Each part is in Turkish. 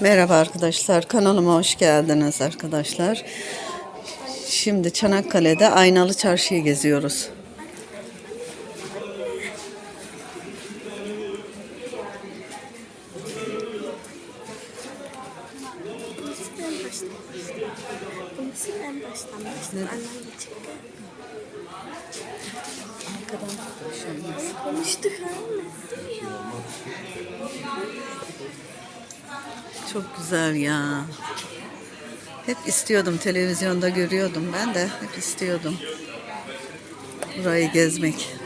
Merhaba arkadaşlar, kanalıma hoş geldiniz arkadaşlar. Şimdi Çanakkale'de Aynalı Çarşı'yı geziyoruz. Konuştuk anne. Çok güzel ya. Hep istiyordum, televizyonda görüyordum ben de hep istiyordum. Burayı gezmek.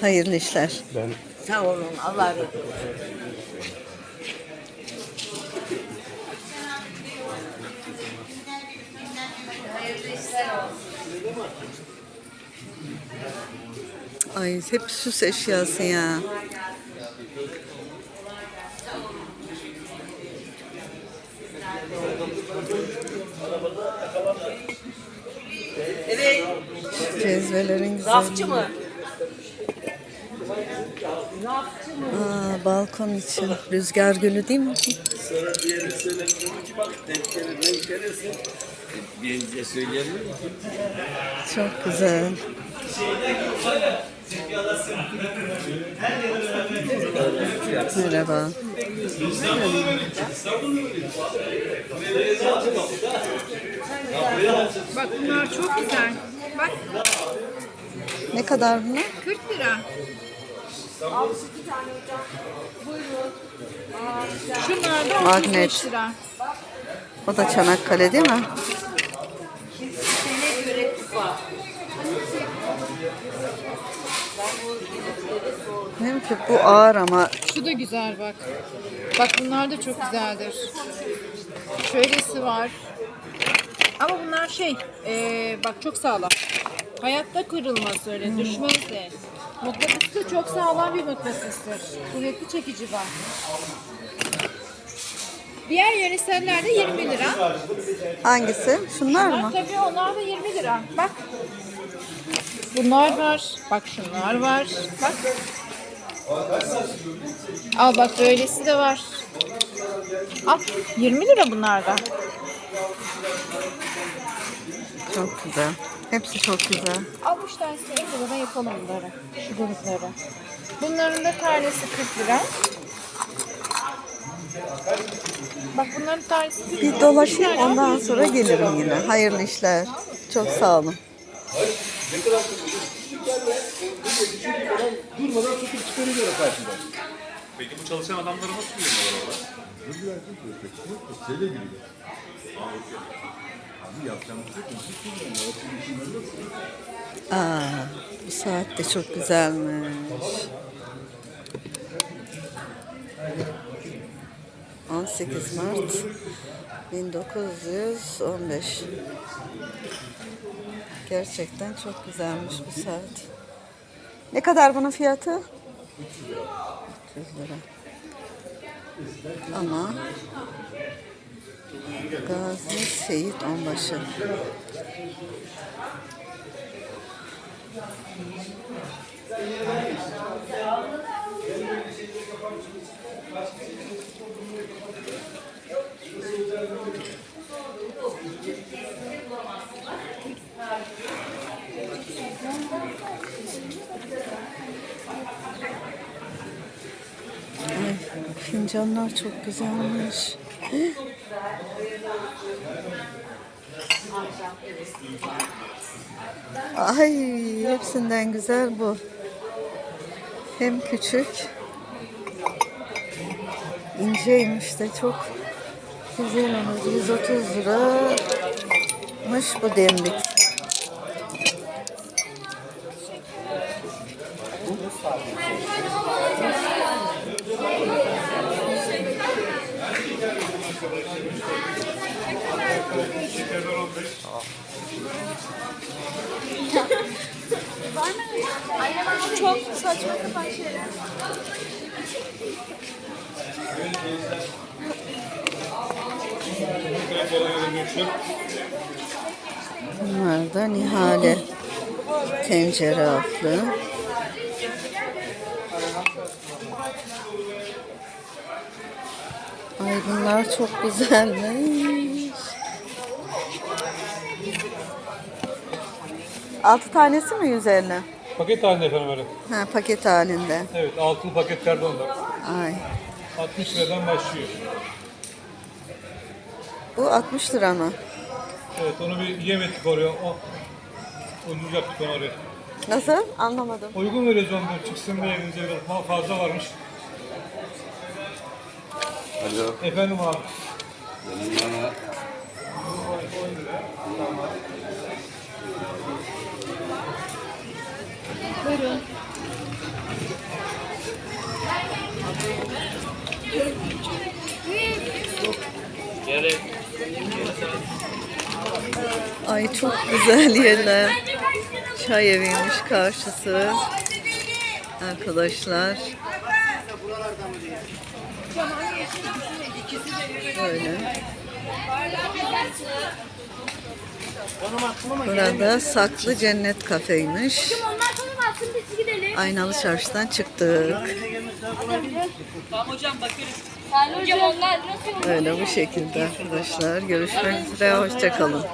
Hayırlı işler. Sağ olun. Allah razı olsun. Ay hep süs eşyası ya. Evet. Cezvelerin güzel. Rafçı mı? Aa, balkon için. Rüzgar gülü değil mi? Sonra diğer söylemiyorum ki bak denk gelir, denk gelirse gelince söyleyebilir miyim? Çok güzel. Merhaba. Bak bunlar çok güzel. Bak Ne kadar bunlar? 40 lira. 35 Magnet. lira. O da Çanakkale değil mi? Değil mi ki bu ağır ama Şu da güzel bak. Bak bunlar da çok güzeldir. Şöylesi var. Ama bunlar şey, eee, bak çok sağlam. Hayatta kırılmaz öyle, düşmez de. Mıknatıs da çok sağlam bir mıknatıstır. Kuvvetli çekici var. Diğer yöresellerde 20 lira. hangisi? Şunlar Bunlar mı? tabii onlar da 20 lira. Bak. Bunlar var. Bak şunlar var. Bak. Al bak böylesi de var. Al 20 lira bunlar da. Çok güzel. Hepsi çok güzel. Al 3 tanesini en liradan yapalım bunları. Şu grupları. Bunların da tanesi 40 lira. Bak bunların tanesi 40 lira. Bir dolaşayım ondan sonra gelirim yine. Hayırlı işler. Çok sağ olun. Durmadan tutup çıkarıyor karşıdan. Peki bu çalışan adamları nasıl görüyorlar orada? Giriyor. Abi yapacağım bir şey yok. Aa, bu saat de çok güzelmiş. ...18 Mart 1915. Gerçekten çok güzelmiş bu saat. Ne kadar bunun fiyatı? 300 lira. Ama Gazi Seyit Onbaşı. Ay, fincanlar çok güzelmiş. Ay hepsinden güzel bu. Hem küçük. inceymiş de çok güzel olur. 130 liramış bu demlik. Çok saçma sapan şeyler. Bunlar da Nihale tencere altlı. Ay bunlar çok güzelmiş. Altı tanesi mi 150? Paket halinde efendim öyle. Ha paket halinde. Evet altılı paketlerde onlar. Ay. 60 liradan başlıyor. Bu 60 lira mı? Evet onu bir yemedik oraya. O, ucuz yaptık onu oraya. Nasıl? Anlamadım. Uygun veriyoruz onu çıksın diye evinize biraz fazla varmış. Alo. Efendim abi. Benim bana Buyurun. Ay çok güzel yerler. Çay eviymiş karşısı. Arkadaşlar. Böyle. Burada Saklı Cennet Kafeymiş. Aynalı Çarşı'dan çıktık. Hocam onlar nasıl Öyle bu şekilde arkadaşlar. Görüşmek üzere. Hoşçakalın.